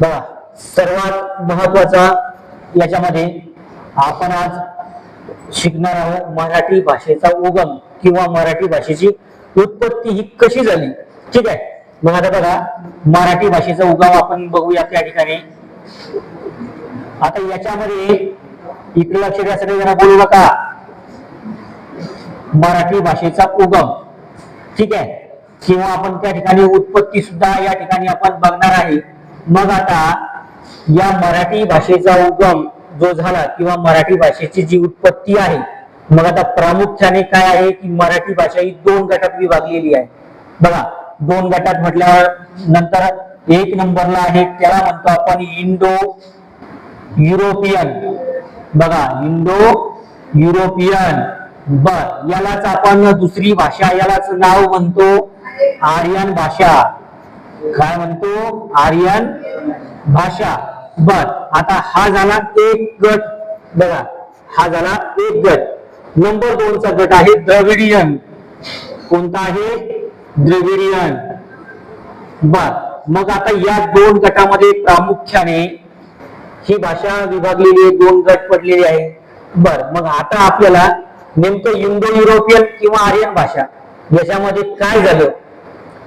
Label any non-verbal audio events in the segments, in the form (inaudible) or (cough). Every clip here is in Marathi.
बघा सर्वात महत्त्वाचा याच्यामध्ये आपण आज शिकणार आहोत मराठी भाषेचा उगम किंवा मराठी भाषेची उत्पत्ती ही कशी झाली. ठीक आहे? मग आता बघा मराठी भाषेचा उगम आपण बघूया त्या ठिकाणी. आता याच्यामध्ये इकडे लक्ष द्या सगळे जरा बोलू नका. मराठी भाषेचा उगम. ठीक आहे? किंवा आपण त्या ठिकाणी उत्पत्ती सुद्धा या ठिकाणी आपण बघणार आहे. मग आता या मराठी भाषेचा उगम जो झाला किंवा मराठी भाषेची जी उत्पत्ती आहे मग आता प्रामुख्याने काय आहे की मराठी भाषा ही दोन गटात विभागलेली आहे. बघा दोन गटात म्हटल्यावर नंतर एक नंबरला आहे त्याला म्हणतो आपण इंडो युरोपियन. बघा इंडो युरोपियन. बर यालाच आपण दुसरी भाषा यालाच नाव म्हणतो आर्यन भाषा. काय म्हणतो? आर्यन भाषा. बर आता हा झाला एक गट. बघा हा झाला एक गट. नंबर दोनचा गट आहे द्रविडियन. कोणता आहे? द्रविडियन. बर मग आता या दोन गटामध्ये प्रामुख्याने ही भाषा विभागलेली आहे दोन गट पडलेले आहे बर मग आता आपल्याला नेमकं इंडो युरोपियन किंवा आर्यन भाषा याच्यामध्ये काय झालं?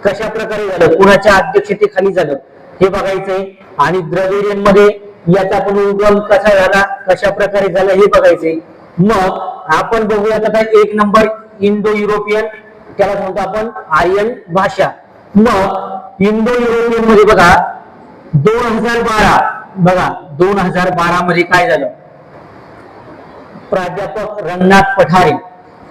कशा प्रकारे झालं? कुणाच्या अध्यक्षतेखाली झालं? हे बघायचंय. आणि द्रविडियनमध्ये याचा पण उगम कसा झाला? कशा प्रकारे झाला? हे बघायचंय. मग आपण बघूयात आता एक नंबर इंडो युरोपियन त्याला म्हणतो आपण आर्यन भाषा. मग इंडो युरोपियनमध्ये बघा दोन हजार बारा बघा दोन हजार बारा मध्ये काय झालं? प्राध्यापक रंगनाथ पठारे.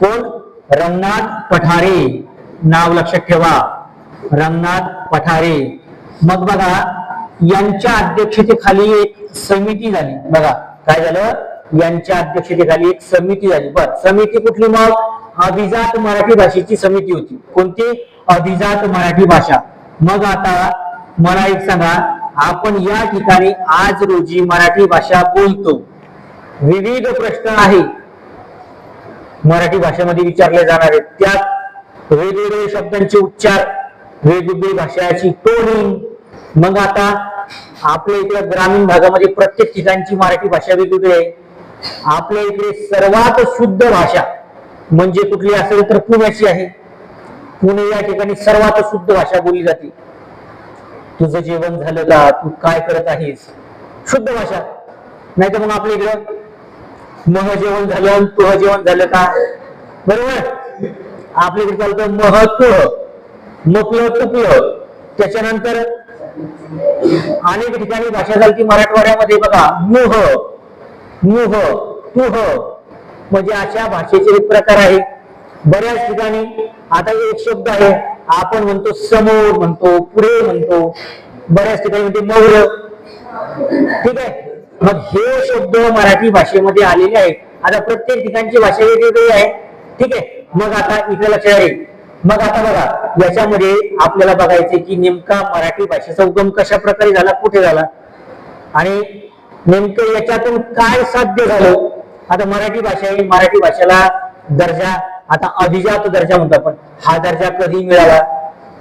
कोण? रंगनाथ पठारे. नाव लक्षात ठेवा. रंगनाथ पठारे. मग बघा यांच्या अध्यक्षतेखाली एक समिती झाली. बघा काय झालं? यांच्या अध्यक्षतेखाली एक समिती झाली. बर समिती कुठली मग? अभिजात मराठी भाषेची समिती होती. कोणती? अभिजात मराठी भाषा. मग आता मला एक सांगा आपण या ठिकाणी आज रोजी मराठी भाषा बोलतो. विविध प्रश्न आहे. मराठी भाषेमध्ये विचारले जाणार आहेत. त्यात वेगवेगळे शब्दांचे उच्चार वेगवेगळी भाषाची टोनिंग मग आता आपल्या इकडे ग्रामीण भागामध्ये प्रत्येक ठिकाणची मराठी भाषा वेगवेगळी आहे. आपल्या इकडे सर्वात शुद्ध भाषा म्हणजे कुठली असेल तर पुण्याची आहे. पुणे या ठिकाणी सर्वात शुद्ध भाषा बोलली जाते. तुझं जेवण झालं का? तू काय करत आहेस? शुद्ध भाषा. नाही तर मग आपल्या इकडं मह जेवण झालं तुह जेवण झालं का? बरोबर? आपल्या इकडे चालतं मह तुह. मुकलं तुकलं त्याच्यानंतर अनेक ठिकाणी भाषा झाली ती मराठवाड्यामध्ये बघा. मुह मुह तुह. म्हणजे अशा भाषेचे एक प्रकार आहे. बऱ्याच ठिकाणी आता एक शब्द आहे. आपण म्हणतो समोर म्हणतो पुढे म्हणतो. बऱ्याच ठिकाणी म्हणते मौर ठीक आहे? मग हे शब्द मराठी भाषेमध्ये आलेले आहेत. आता प्रत्येक ठिकाणची भाषा वेगवेगळी आहे. ठीक आहे? मग आता इथे लक्षात आहे मग आता बघा याच्यामध्ये आपल्याला बघायचे की नेमका मराठी भाषेचा उगम कशा प्रकारे झाला कुठे झाला? आणि नेमकं याच्यातून काय साध्य झालं? आता मराठी भाषा ही मराठी भाषेला दर्जा आता अभिजात दर्जा म्हणतो आपण. हा दर्जा कधी मिळाला?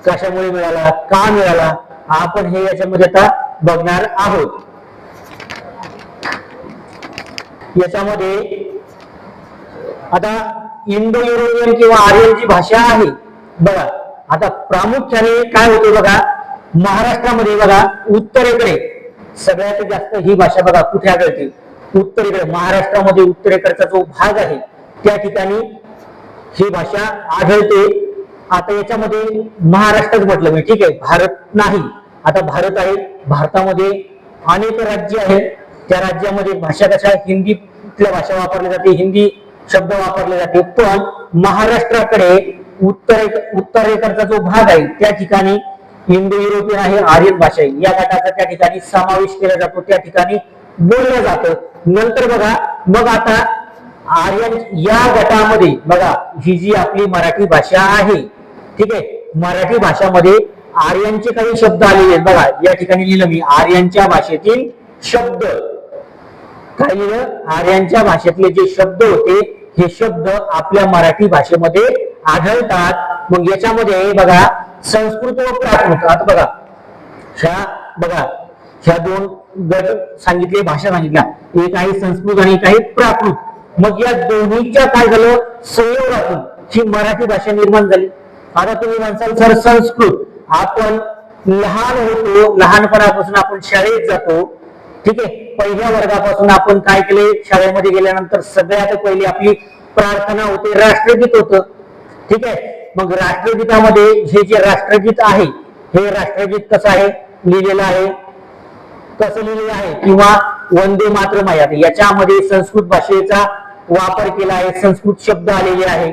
कशामुळे मिळाला? का मिळाला? आपण हे याच्यामध्ये आता बघणार आहोत. याच्यामध्ये आता इंडो युरोपियन किंवा आर्यन जी भाषा आहे बघा आता प्रामुख्याने काय होते बघा महाराष्ट्रामध्ये बघा उत्तरेकडे सगळ्यात जास्त ही भाषा बघा कुठे आढळते? उत्तरेकडे महाराष्ट्रामध्ये उत्तरेकडचा जो भाग आहे त्या ठिकाणी ही भाषा आढळते. आता याच्यामध्ये महाराष्ट्रच म्हटलं मी ठीक आहे भारत नाही. आता भारत आहे भारतामध्ये अनेक राज्य आहेत. त्या राज्यामध्ये भाषा कशा हिंदीतल्या भाषा वापरल्या जाते? हिंदी शब्द वापरले जाते. पण महाराष्ट्राकडे उत्तरे उत्तरेकडचा जो भाग आहे त्या ठिकाणी इंडो युरोपियन आहे आर्यन भाषा आहे. या गटाचा त्या ठिकाणी समावेश केला जातो त्या ठिकाणी बोललं जातं. नंतर बघा मग आता आर्यन या गटामध्ये बघा ही जी आपली मराठी भाषा आहे ठीक आहे? मराठी भाषामध्ये आर्यांचे काही शब्द आलेले आहेत. बघा या ठिकाणी लिहिलं मी आर्यांच्या भाषेतील शब्द. काय लिहिलं? आर्यांच्या भाषेतले जे शब्द होते हे शब्द आपल्या मराठी भाषेमध्ये आढळतात. मग याच्यामध्ये बघा संस्कृत व प्राकृत. आता बघा ह्या बघा ह्या दोन गट सांगितले भाषा सांगितल्या. एक आहे संस्कृत आणि एक आहे प्राकृत. मग या दोन्हीच्या काय झालं? संयोगातून ही मराठी भाषा निर्माण झाली. आता तुम्ही म्हणसाल सर संस्कृत. आपण लहान होतो लहानपणापासून आपण शाळेत जातो. ठीक आहे? पहिल्या वर्गापासून आपण काय केले? शाळेमध्ये गेल्यानंतर सगळ्यात पहिली आपली प्रार्थना होते राष्ट्रगीत होतं. ठीक आहे? मग राष्ट्रगीतामध्ये हे जे राष्ट्रगीत आहे हे राष्ट्रगीत कसं आहे? लिहिलेलं आहे. कसं लिहिलेलं आहे? किंवा वंदे मातरम आहे. याच्यामध्ये संस्कृत भाषेचा वापर केला आहे संस्कृत शब्द आलेले आहे.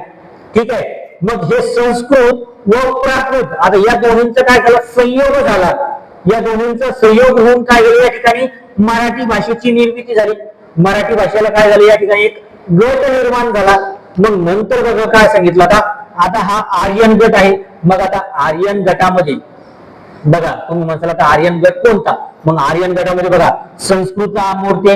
ठीक आहे? मग हे संस्कृत व प्राकृत आता या दोन्हींचा काय झालं? संयोग झाला. या दोन्हींचा संयोग होऊन काय झालं? या ठिकाणी मराठी भाषेची निर्मिती झाली. मराठी भाषेला काय झालं? या ठिकाणी एक गट निर्माण झाला. मग नंतर बघा काय सांगितलं आता. आता हा आर्यन गट आहे. मग आता आर्यन गटामध्ये बघा तुम्ही म्हणसाल आता आर्यन गट कोणता? मग आर्यन गटामध्ये बघा संस्कृत मोडते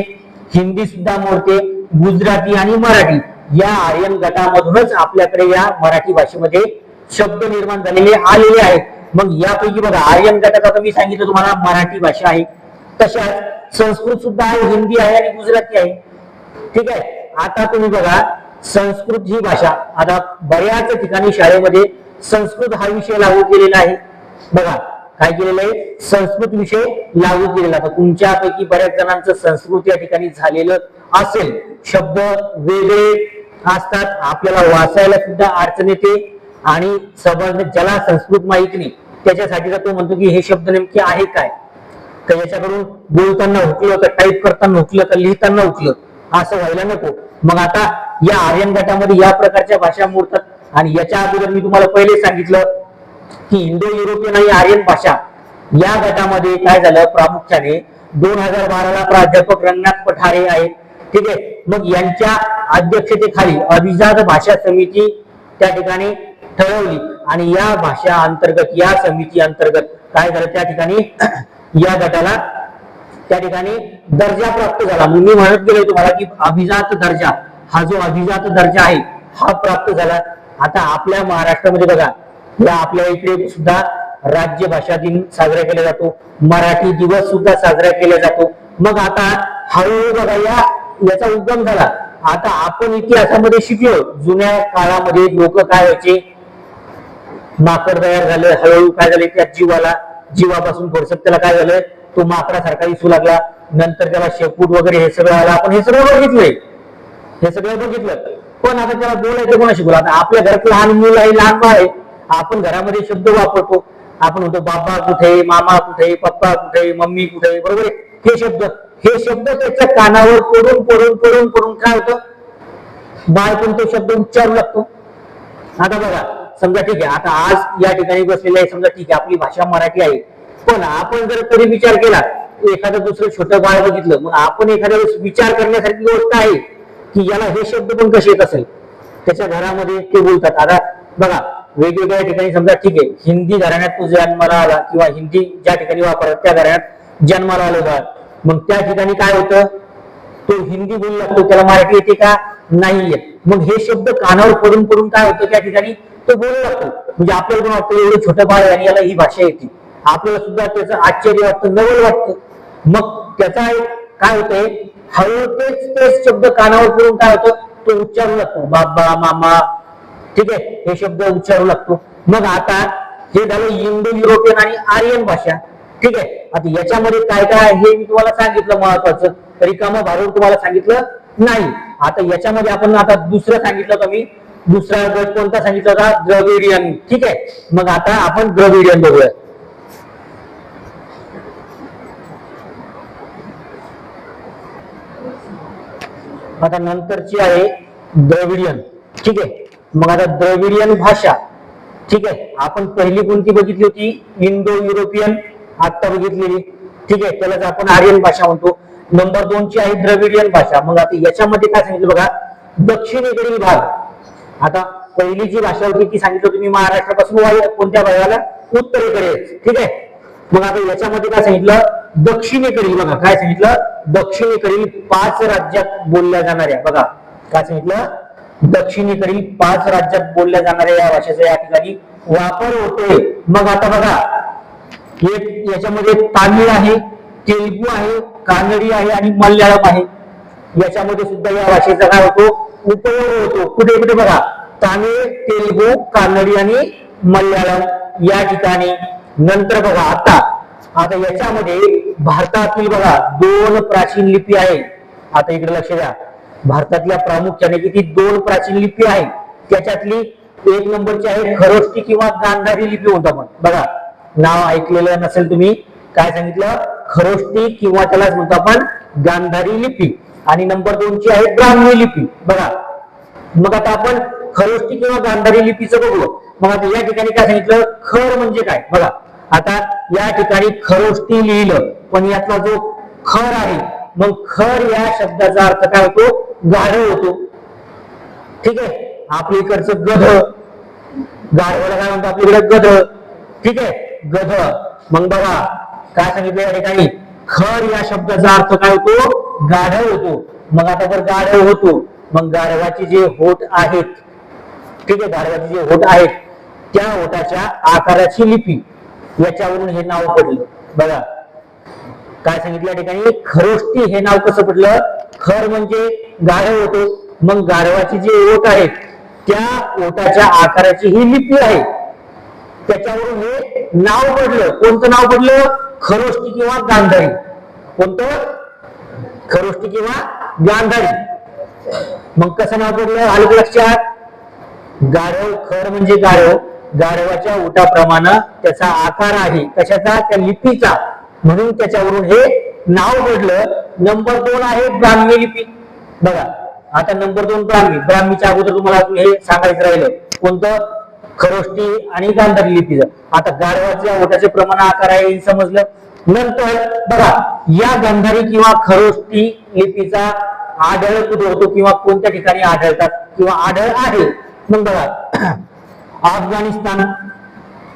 हिंदी सुद्धा मोडते गुजराती आणि मराठी या आर्यन गटामधूनच आपल्याकडे या मराठी भाषेमध्ये शब्द निर्माण झालेले आलेले आहेत. मग यापैकी बघा आर्यन गटात मी सांगितलं तुम्हाला मराठी भाषा आहे. तशाच संस्कृत सुद्धा आहे हिंदी आहे आणि गुजराती आहे. ठीक आहे? आता तुम्ही बघा संस्कृत ही भाषा. आता बऱ्याच ठिकाणी शाळेमध्ये संस्कृत हा विषय लागू केलेला आहे. बघा काय केलेलं आहे? संस्कृत विषय लागू केलेला. आता तुमच्यापैकी बऱ्याच जणांचं संस्कृत या ठिकाणी झालेलं असेल. शब्द वेगळे असतात. आपल्याला वाचायला सुद्धा अडचण येते आणि समज ज्याला संस्कृत माहीत नाही त्याच्यासाठी तो म्हणतो की हे शब्द नेमके आहे काय? तर याच्याकडून बोलताना हुकलं का टाईप करताना हुकलं का लिहिताना हुकलं असं व्हायला नको. मग आता या आर्यन गटामध्ये या प्रकारच्या भाषा मोडतात. आणि याच्या अगोदर मी तुम्हाला पहिले सांगितलं की इंडो युरोपियन आणि आर्यन भाषा या गटामध्ये काय झालं? प्रामुख्याने दोन हजार बाराला प्राध्यापक रंगनाथ पठारे आहेत. ठीक आहे? मग यांच्या अध्यक्षतेखाली अभिजात भाषा समिती त्या ठिकाणी ठरवली. आणि या भाषा अंतर्गत या समिती अंतर्गत काय झालं? त्या ठिकाणी या गटाला त्या ठिकाणी दर्जा प्राप्त झाला. म्हणून मी म्हणत गेलो तुम्हाला की अभिजात दर्जा हा जो अभिजात दर्जा आहे हा प्राप्त झाला. आता आपल्या महाराष्ट्रामध्ये बघा या आपल्या इकडे सुद्धा राज्य भाषा दिन साजरा केला जातो. मराठी दिवस सुद्धा साजरा केला जातो. मग आता हळूहळू बघा या याचा उगम झाला. आता आपण इतिहासामध्ये शिकलो जुन्या काळामध्ये लोक काय व्हायचे? माकड तयार झाले हळूहळू काय झाले? त्या जीवाला जीवापासून थोडस त्याला काय झालं? तो माकडासारखा दिसू लागला. नंतर त्याला शेपूट वगैरे हे सगळं आलं. आपण हे सगळं बघितलंय. हे सगळं बघितलं. पण आता त्याला बोलायचं कोणा शिकवलं आता आपल्या घरात लहान मुलं आहे लहान बाळ आहे. आपण घरामध्ये शब्द वापरतो. आपण म्हणतो बाबा कुठे मामा कुठे पप्पा कुठे मम्मी कुठे बरोबर आहे? हे शब्द. हे शब्द त्याच्या कानावर पडून पडून पडून पडून काय होतं? बाळ पण तो शब्द उच्चारू लागतो. आता बघा समजा ठीक आहे. आता आज या ठिकाणी बसलेले आहे. समजा ठीक आहे आपली भाषा मराठी आहे. पण आपण जर तरी विचार केला एखादं दुसरं छोटं बाळ बघितलं मग आपण एखाद्या वेळेस विचार करण्यासारखी गोष्ट आहे की याला हे शब्द पण कसे येत असेल? त्याच्या घरामध्ये ते बोलतात. आता बघा वेगवेगळ्या ठिकाणी समजा ठीक आहे हिंदी घराण्यात तो जन्माला आला किंवा हिंदी ज्या ठिकाणी वापरतात त्या घराण्यात जन्माला आलो बाळ. मग त्या ठिकाणी काय होतं? तो हिंदी बोलू लागतो त्याला मराठी येते का? नाही येत. मग हे शब्द कानावर पडून पडून काय होतं? त्या ठिकाणी तो बोलू लागतो. म्हणजे आपल्याला पण वाटतं एवढं छोटं बाळ आहे आणि याला ही भाषा येते. आपल्याला सुद्धा त्याचं आश्चर्य वाटतं नवल वाटतं. मग त्याचा एक काय होतंय? हळूहळू तेच तेच शब्द कानावर पडून काय होतं? तो उच्चारू लागतो. बाबा मामा. ठीक आहे? हे शब्द उच्चारू लागतो. मग आता हे झालं इंडो युरोपियन आणि आर्यन भाषा. ठीक आहे? आता याच्यामध्ये काय काय आहे हे मी तुम्हाला सांगितलं महत्वाचं. रिकामं भारून तुम्हाला सांगितलं नाही. आता याच्यामध्ये आपण आता दुसरं सांगितलं का मी? दुसरा गट कोणता सांगितलं होता? द्रविडियन. ठीक आहे? मग आता आपण द्रविडियन बघूया. आता नंतरची आहे द्रविडियन. ठीक आहे? मग आता द्रविडियन भाषा. ठीक आहे? आपण पहिली कोणती बघितली होती? इंडो युरोपियन आता बघितलेली. ठीक आहे? त्यालाच आपण आर्यन भाषा म्हणतो. नंबर दोन ची आहे द्रविडियन भाषा. मग आता याच्यामध्ये काय सांगितलं बघा? दक्षिणेकडील भाग. आता पहिली जी भाषा होती ती सांगितलं तुम्ही महाराष्ट्रापासून कोणत्या भागाला? उत्तरेकडे. ठीक आहे? मग आता याच्यामध्ये काय सांगितलं? दक्षिणेकडील बघा काय सांगितलं? दक्षिणेकडील पाच राज्यात बोलल्या जाणाऱ्या बघा काय सांगितलं? दक्षिणेकडील पाच राज्यात बोलल्या जाणाऱ्या या भाषेचा या ठिकाणी वापर होतोय. मग आता बघा एक याच्यामध्ये तामिळ आहे तेलगू आहे कानडी आहे आणि मल्याळम आहे. याच्यामध्ये सुद्धा या भाषेचा काय होतो? उपयोग होतो. कुठे कुठे बघा? तामिळ तेलगू कानडी आणि मल्याळम या ठिकाणी. नंतर बघा आता आता याच्यामध्ये भारतातील बघा दोन प्राचीन लिपी आहे. आता इकडे लक्ष द्या. भारतातल्या प्रामुख्याने किती दोन प्राचीन लिपी आहेत. त्याच्यातली एक नंबरची आहे खरोष्टी किंवा गांधारी लिपी म्हणतो आपण. बघा नाव ऐकलेलं नसेल तुम्ही काय सांगितलं? खरोष्टी किंवा त्यालाच म्हणतो आपण गांधारी लिपी. आणि नंबर दोनची आहे ब्राह्मी लिपी. बघा मग आता आपण खरोष्टी किंवा गांधारी लिपीचं बघू. मग आता या ठिकाणी काय सांगितलं? खर म्हणजे काय? बघा आता या ठिकाणी खरोष्टी लिहिलं पण यातला जो खर आहे मग खर या शब्दाचा अर्थ काय होतो? गाढ होतो. ठीक आहे? आपल्या इकडचं गध. गाढवाला काय म्हणतो आपल्याकडे गध. ठीक आहे? गध. मग बघा काय सांगितलं या ठिकाणी? खर या शब्दाचा अर्थ काय होतो? गाढव होतो. मग आता जर गाढव होतो मग गाढवाची जे होठ आहेत ठीक आहे जे होठ आहेत त्या ओटाच्या आकाराची लिपी याच्यावरून हे नाव पडलं. बघा काय सांगितलं या ठिकाणी? खरोष्टी हे नाव कसं पडलं? खर म्हणजे गाढव होतो. मग गाढवाची जे ओट आहेत त्या ओटाच्या आकाराची ही लिपी आहे. त्याच्यावरून हे नाव पडलं. कोणतं नाव पडलं? खरोष्टी किंवा गांधारी. कोणतं? खरोष्टी किंवा गांधारी. मग कसं नाव पडलं? आलं लक्षात? गाढव खर म्हणजे गाढव गाढवाच्या ओटाप्रमाणे त्याचा आकार आहे. कशाचा त्या लिपीचा. म्हणून त्याच्यावरून हे नाव घडलं. नंबर दोन आहे ब्राह्मी लिपी. बघा आता नंबर दोन ब्राह्मी. ब्राह्मीच्या अगोदर तुम्हाला हे सांगायचं राहिलं. कोणतं? खरोष्टी आणि गांधारी लिपीचं. आता गाढवाच्या ओटाचे प्रमाण आकार आहे हे समजलं. नंतर बघा या गांधारी किंवा खरोष्टी लिपीचा आढळ कुठे होतो किंवा कोणत्या ठिकाणी आढळतात? किंवा आढळ आहे. मग बघा (clears throat) अफगाणिस्तान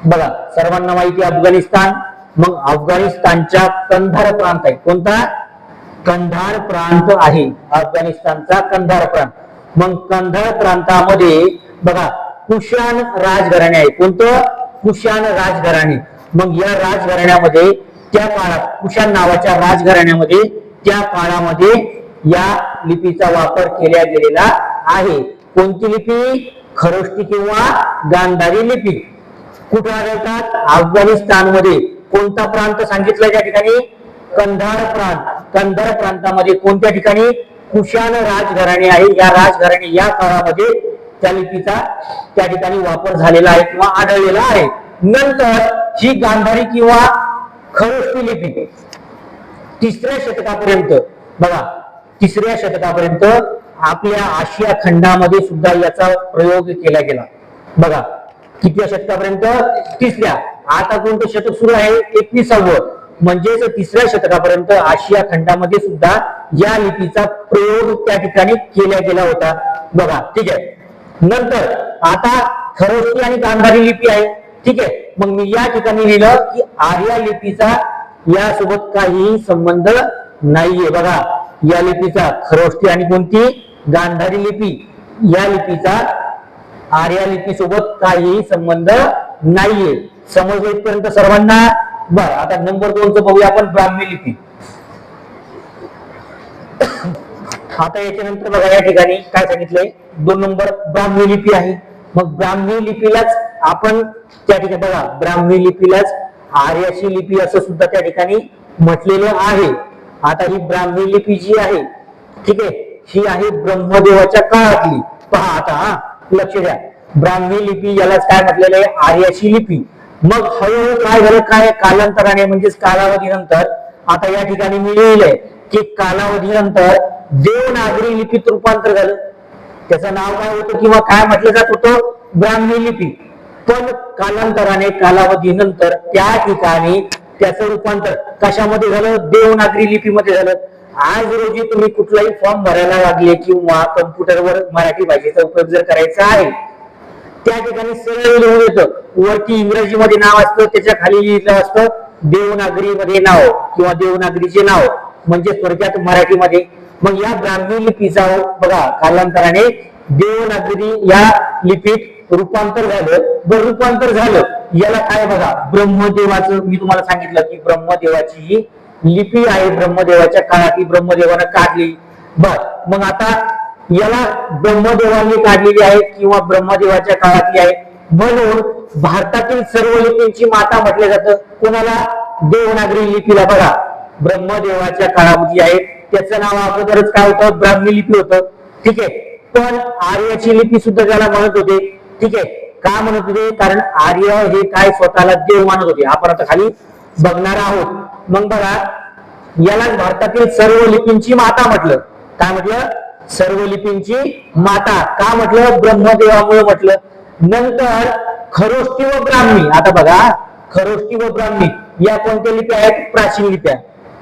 बघा सर्वांना माहिती अफगाणिस्तान. मग अफगाणिस्तानच्या कंधार प्रांत आहे. कोणता? कंधार प्रांत आहे. अफगाणिस्तानचा कंधार प्रांत. मग कंधार प्रांतामध्ये बघा कुशाण राजघराणे आहे. कोणतं? कुशाण राजघराणे. मग या राजघराण्यामध्ये त्या काळात कुशाण नावाच्या राजघराण्यामध्ये त्या काळामध्ये या लिपीचा वापर केला गेलेला आहे. कोणती लिपी? खरोष्टी किंवा गांधारी लिपी. कुठे आढळतात? अफगाणिस्तानमध्ये. कोणता प्रांत सांगितला त्या ठिकाणी? कंधार प्रांत. कंधार प्रांतामध्ये कोणत्या ठिकाणी? कुशाण राजघराणे आहे. या राजघराणे या काळामध्ये त्या लिपीचा त्या ठिकाणी वापर झालेला आहे किंवा आढळलेला आहे. नंतर ही गांधारी किंवा खरोष्टी लिपी. तिसऱ्या शतकापर्यंत. बघा तिसऱ्या शतकापर्यंत आपल्या आशिया खंडामध्ये सुद्धा याचा प्रयोग केला गेला. बघा कितव्या शतकापर्यंत? तिसऱ्या. आता कोणतं शतक सुरू आहे? एकविसावं. म्हणजेच तिसऱ्या शतकापर्यंत आशिया खंडामध्ये सुद्धा या लिपीचा प्रयोग त्या ठिकाणी केला गेला होता. बघा ठीक आहे. नंतर आता खरोस्ती आणि गांधारी लिपी आहे. ठीक आहे. मग मी या ठिकाणी लिहिलं की आर्या लिपीचा यासोबत काहीही संबंध नाहीये. बघा या लिपीचा खरोष्टी आणि कोणती? गांधारी लिपी. या लिपीचा आर्या लिपी सोबत काहीही संबंध नाहीये. समजलं इथपर्यंत सर्वांना बर आता नंबर दोनचं बघूया आपण ब्राह्मी लिपी. आता याच्यानंतर बघा या ठिकाणी काय सांगितलंय? दोन नंबर ब्राह्मी लिपी आहे. मग ब्राह्मी लिपीलाच आपण त्या ठिकाणी बघा ब्राह्मी लिपीलाच आर्याची लिपी असं सुद्धा त्या ठिकाणी म्हटलेलं आहे. आता ही ब्राह्मी लिपी जी आहे ठीक आहे ही आहे ब्रह्मदेवाच्या काळातली. पहा आता हा लक्ष द्या. ब्राह्मी लिपी यालाच काय म्हटलेलं आहे? आर्याची लिपी. मग हळूहळू काय झालं? काय कालांतराने म्हणजेच कालावधीनंतर आता या ठिकाणी मी लिहिलंय की कालावधीनंतर देवनागरी लिपीत रूपांतर झालं. त्याचं नाव काय होतं किंवा काय म्हटलं जात होतं? ब्राह्मी लिपी. पण कालांतराने कालावधीनंतर त्या ठिकाणी त्याचं रूपांतर कशामध्ये झालं? देवनागरी लिपीमध्ये झालं. आज रोजी तुम्ही कुठलाही फॉर्म भरायला लागले किंवा कम्प्युटरवर मराठी भाषेचा उपयोग जर करायचा आहे त्या ठिकाणी सरळ लिहून येतं. वरती इंग्रजीमध्ये नाव असतं त्याच्याखाली लिहिलं असतं देवनागरीमध्ये नाव किंवा देवनागरीचे नाव म्हणजे थोडक्यात मराठीमध्ये. मग या ब्राह्मी लिपीचा बघा कालांतराने देवनागरी या लिपीत रूपांतर झालं जर रूपांतर झालं याला काय बघा ब्रह्मदेवाचं मी तुम्हाला सांगितलं की ब्रह्मदेवाची ही लिपी आहे ब्रह्मदेवाच्या काळात ही ब्रह्मदेवानं काढली. बर मग आता याला ब्रह्मदेवांनी काढलेली आहे किंवा ब्रह्मदेवाच्या काळातली आहे म्हणून भारतातील सर्व लिपींची माता म्हटलं जातं. कोणाला? देवनागरी लिपीला बघा. ब्रह्मदेवाच्या काळामध्ये आहे. त्याचं नाव अगोदरच काय होतं? ब्राह्मी लिपी होतं. ठीक आहे. पण आर्याची लिपी सुद्धा त्याला म्हणत होते. ठीक आहे. का म्हणत होते? कारण आर्य हे काय स्वतःला देव मानत होते. आपण आता खाली बघणार आहोत. मग बघा यालाच भारतातील सर्व लिपींची माता म्हटलं. काय म्हटलं? सर्व लिपींची माता. का म्हटलं? ब्रह्मदेवामुळे म्हटलं. नंतर खरोष्टी व ब्राह्मी. आता बघा खरोष्टी व ब्राह्मी. या कोणत्या लिपी आहेत? प्राचीन लिप्या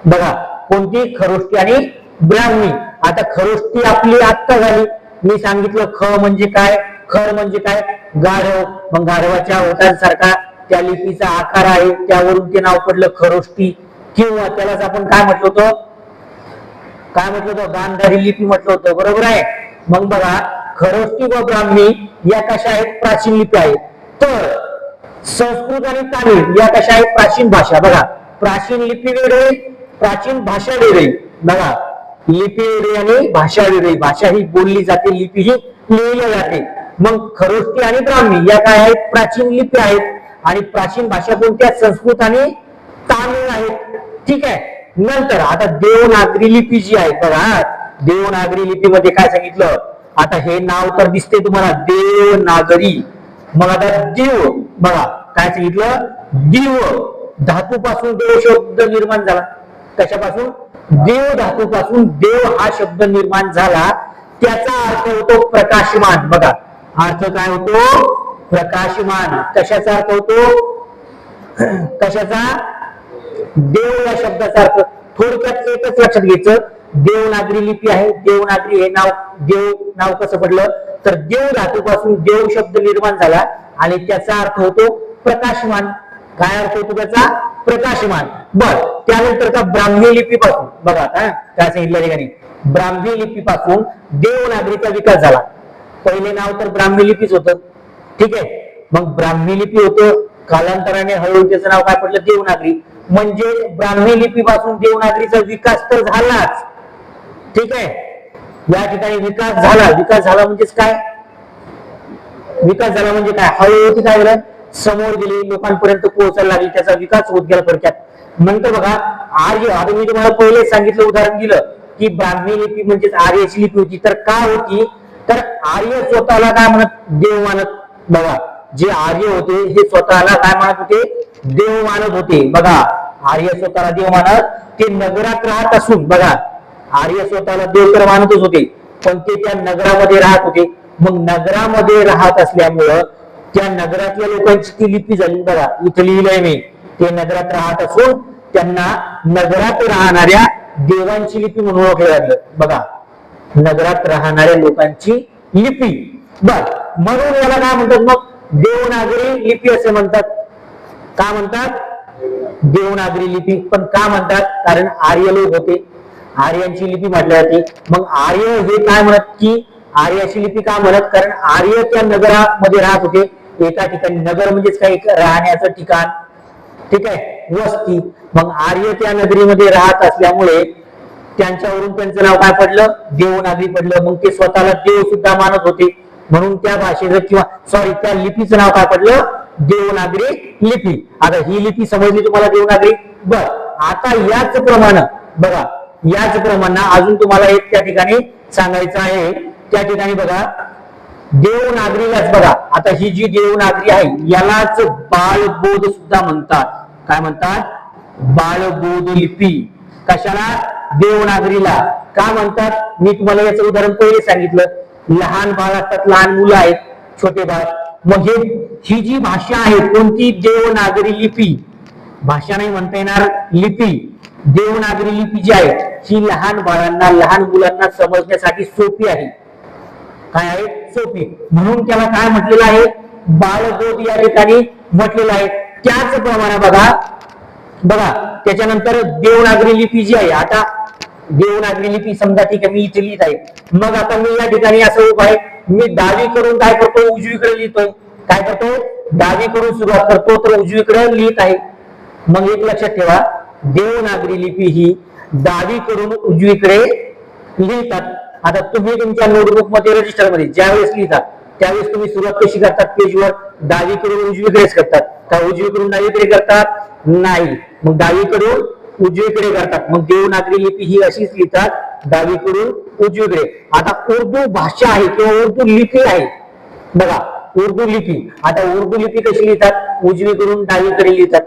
बघा कोणती? खरोष्टी आणि ब्राह्मी. आता खरोष्टी आपली आत्ता झाली. मी सांगितलं ख म्हणजे काय? खर म्हणजे काय? गाढव. मग गाढवाच्या ओठांसारखा त्या लिपीचा आकार आहे त्यावरून ते नाव पडलं खरोष्टी. किंवा त्यालाच आपण काय म्हटलं होतं? काय म्हटलं होतं? गांधारी लिपी म्हटलं होतं. बरोबर आहे? मग बघा खरोष्टी व ब्राह्मी या कशा आहेत? प्राचीन लिपी आहेत. तर संस्कृत आणि तामिळ या कशा आहेत? प्राचीन भाषा. बघा प्राचीन लिपी वेगळी प्राचीन भाषा वेगळी. बघा लिपी वेगळी आणि भाषा वेगळी. भाषा ही बोलली जाते लिपी ही लिहिली जाते. मग खरोष्टी आणि ब्राह्मी या काय आहेत? प्राचीन लिपी आहेत. आणि प्राचीन भाषा कोणत्या संस्कृत आणि तामिळ आहेत. ठीक आहे. नंतर आता देवनागरी लिपी जी आहे बघा. देवनागरी लिपीमध्ये काय सांगितलं? आता हे नाव तर दिसते तुम्हाला. देवनागरी. मग आता देव बघा. काय सांगितलं? देव. धातूपासून देव शब्द निर्माण झाला. कशापासून? देव धातूपासून देव हा शब्द निर्माण झाला. त्याचा अर्थ होतो प्रकाशमान. बघा. अर्थ काय होतो? प्रकाशमान. कशाचा अर्थ होतो? कशाचा? देव या शब्दाचा अर्थ. थोडक्यात एकच लक्षात घ्यायचं. देवनागरी लिपी आहे. देवनागरी हे नाव देव नाव कसं पडलं? तर देव धातूपासून देव शब्द निर्माण झाला आणि त्याचा अर्थ होतो प्रकाशमान. काय अर्थ होतो त्याचा? प्रकाशमान. बर त्यानंतर का ब्राह्मी लिपीपासून? बघा आता काय सांगितलं ठिकाणी? ब्राह्मी लिपीपासून देवनागरीचा विकास झाला. पहिले नाव तर ब्राह्मी लिपीच होतं. ठीक आहे? मग ब्राह्मी लिपी होतं. कालांतराने हळूहळू त्याचं नाव काय पडलं? देवनागरी. म्हणजे ब्राह्मी लिपीपासून देवनागरीचा विकास तर झालाच. ठीक आहे? या ठिकाणी विकास झाला. विकास झाला म्हणजेच काय? विकास झाला म्हणजे काय? हळूहळू काय झालं? समोर गेली. लोकांपर्यंत पोहोचायला लागली. त्याचा विकास होत गेला थोडक्यात. नंतर बघा आर्य आता मी तुम्हाला पहिले सांगितलं उदाहरण दिलं की ब्राह्मी लिपी म्हणजेच आर्याची लिपी होती. तर का होती? तर आर्य स्वतःला काय म्हणत? देव मानत. बघा जे आर्य होते हे स्वतःला काय मानत होते? देव मानत होते. बघा आर्य स्वतःला देव मानत. ते नगरात राहत असून बघा आर्य स्वतःला देव तर मानतच होते पण ते त्या नगरामध्ये राहत होते. मग नगरामध्ये राहत असल्यामुळं त्या नगरातल्या लोकांची ती लिपी झाली. बघा इथं लिहिलंय मी. ते नगरात राहत असून त्यांना नगरात राहणाऱ्या देवांची लिपी म्हणून ओळखलं लागलं बघा नगरात राहणाऱ्या लोकांची लिपी. बर म्हणून याला काय म्हणतात मग? देवनागरी लिपी असे म्हणतात. का म्हणतात? देवनागरी लिपी. पण का म्हणतात? कारण आर्य लोक होते. आर्यांची लिपी म्हटल्या जाते. मग आर्य हे काय म्हणत की आर्याची लिपी का म्हणत? कारण आर्य त्या नगरामध्ये राहत होते. एका ठिकाणी नगर म्हणजेच काय? राहण्याचं ठिकाण. ठीक आहे? वस्ती. मग आर्य त्या नगरीमध्ये राहत असल्यामुळे त्यांच्यावरून त्यांचं नाव काय पडलं? देवनागरी पडलं. मग ते स्वतःला देव सुद्धा मानत होते. म्हणून त्या भाषेचं किंवा सॉरी त्या लिपीचं नाव काय पडलं? देवनागरी लिपी. आता ही लिपी समजली तुम्हाला देवनागरी? बर. आता याच प्रमाण बघा याच प्रमाण अजून तुम्हाला एक त्या ठिकाणी सांगायचं आहे. त्या ठिकाणी बघा देवनागरीलाच बघा. आता ही जी देवनागरी आहे यालाच बाळबोध सुद्धा म्हणतात. काय म्हणतात? बाळबोध लिपी. कशाला? देवनागरीला. का म्हणतात? मी तुम्हाला याचं उदाहरण पहिले सांगितलं. लहान बाळ असतात लहान मुलं आहेत छोटे बाळ. मग हे ही जी भाषा आहे कोणती? देवनागरी लिपी. भाषा नाही म्हणता येणार लिपी. देवनागरी लिपी जी आहे ही लहान बाळांना लहान मुलांना समजण्यासाठी सोपी आहे. काय आहे? सोपी. म्हणून त्याला काय म्हटलेलं आहे? बाळबोध या ठिकाणी म्हटलेलं आहे. त्याच प्रमाणे बघा. बघा त्याच्यानंतर देवनागरी लिपी जी आहे आता देवनागरी लिपी समजा ठीक आहे मी इथे लिहित आहे. मग आता मी या ठिकाणी असं उभा आहे. मी डावी करून काय करतो? उजवीकडे लिहितोय काय करतो? डावी करून सुरुवात करतो तर उजवीकडे लिहित आहे. मग एक लक्षात ठेवा देवनागरी लिपी ही डावीकडून उजवीकडे लिहितात. आता तुम्ही तुमच्या नोटबुकमध्ये रजिस्टरमध्ये ज्यावेळेस लिहितात त्यावेळेस तुम्ही सुरुवात कशी करतात? पेजवर डावीकडून उजवीकडेच करतात. का उजवीकडून डावीकडे करतात? नाही. मग दावीकडून उजवीकडे करतात. मग देवनागरी लिपी ही अशीच लिहितात डावीकडून उजवीकडे. आता उर्दू भाषा आहे किंवा उर्दू लिपी आहे. बघा उर्दू लिपी. आता उर्दू लिपी कशी लिहितात? उजवीकडून डावीकडे लिहितात.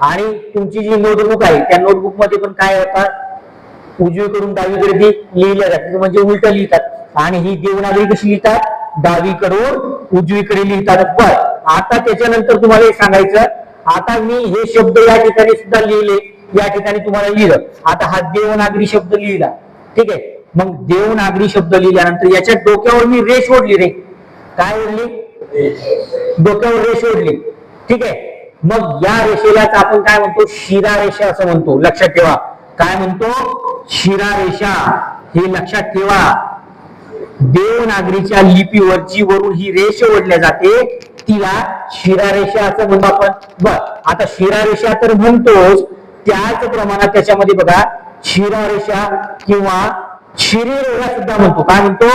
आणि तुमची जी नोटबुक आहे त्या नोटबुकमध्ये पण काय होतात उजवीकडून डावीकडे ती लिहिल्या जाते म्हणजे उलट लिहितात. आणि ही देवनागरी कशी लिहितात? डावीकडून उजवीकडे लिहितात. बर आता त्याच्यानंतर तुम्हाला एक सांगायचं. आता मी हे शब्द या ठिकाणी सुद्धा लिहिले. या ठिकाणी तुम्हाला लिहिलं. आता हा देवनागरी शब्द लिहिला. ठीक आहे? मग देवनागरी शब्द लिहिल्यानंतर याच्या डोक्यावर मी रेष ओढली रे. काय ओढली? डोक्यावर रेष ओढली. ठीक आहे? मग या रेषेलाच आपण काय म्हणतो? शिरा रेषा असं म्हणतो. लक्षात ठेवा. काय म्हणतो? शिरा रेषा. हे लक्षात ठेवा. देवनागरीच्या लिपीवर जी वरून ही रेष ओढल्या जाते. तिला शिरा रेषा असं म्हणतो आपण. बर. आता शिरा रेषा तर म्हणतोच. त्याच प्रमाणात त्याच्यामध्ये बघा शिरा रेषा किंवा शिरीरेघा सुद्धा म्हणतो. काय म्हणतो?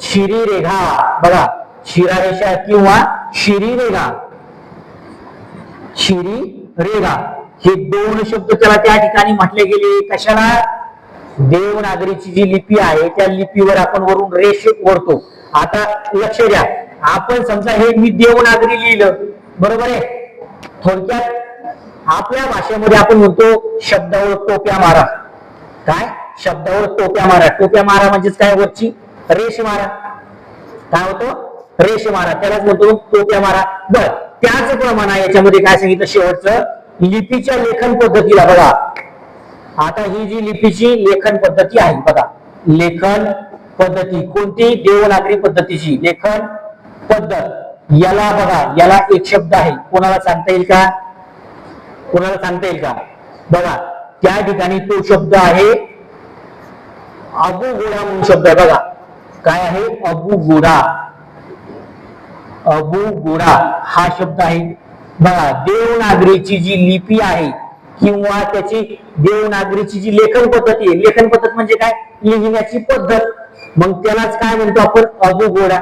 शिरी रेघा बघा शिरा रेषा किंवा शिरी रेघा शिरी रेगा हे दोन शब्द त्याला त्या ठिकाणी म्हटले गेले. कशाला? देवनागरीची जी लिपी आहे त्या लिपीवर आपण वरून रेष ओढतो. आता लक्ष द्या. आपण समजा हे मी देवनागरी लिहिलं. बरोबर आहे? थोडक्यात आपल्या भाषेमध्ये आपण म्हणतो शब्दावर टोप्या मारा. काय? शब्दावर टोप्या मारा. टोप्या मारा म्हणजेच काय वरची? रेष मारा. काय होतं? रेष मारा. त्यालाच म्हणतो टोप्या मारा. बर त्याचप्रमाणे याच्यामध्ये काय सांगितलं शेवटचं? लिपीच्या लेखन पद्धतीला बघा. आता ही जी लिपीची लेखन पद्धती आहे बघा. लेखन पद्धती. कोणती? देवनागरी पद्धतीची. लेखन पद्धत. याला बघा. याला एक शब्द आहे. कोणाला सांगता येईल का? कोणाला सांगता येईल का? बघा त्या ठिकाणी तो शब्द आहे अबू गोडा म्हणून शब्द आहे. बघा काय आहे? अबू गोडा अबू गोडा हा शब्द आहे. बघा देवनागरीची जी लिपी आहे किंवा त्याची देवनागरीची जी लेखन पद्धती आहे. लेखन पद्धत म्हणजे काय? लिहिण्याची पद्धत. मग त्यालाच काय म्हणतो आपण? अबू गोडा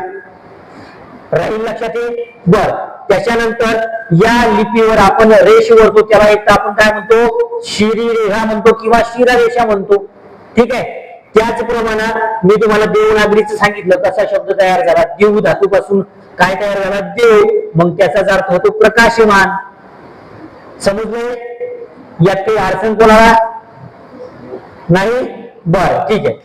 राहील लक्षात येईल बर. त्याच्यानंतर या लिपीवर आपण रेष वरतो त्याला एक तर आपण काय म्हणतो? शिरी रेखा म्हणतो किंवा शिरा रेषा म्हणतो. ठीक आहे? त्याचप्रमाणे मी तुम्हाला देवनागरीचं सांगितलं कसा शब्द तयार झाला? देव धातूपासून काय तयार झाला? देव. मग त्याचाच अर्थ होतो प्रकाशमान. समजले यात काही अडचण कोणाला? नाही? बर ठीक आहे.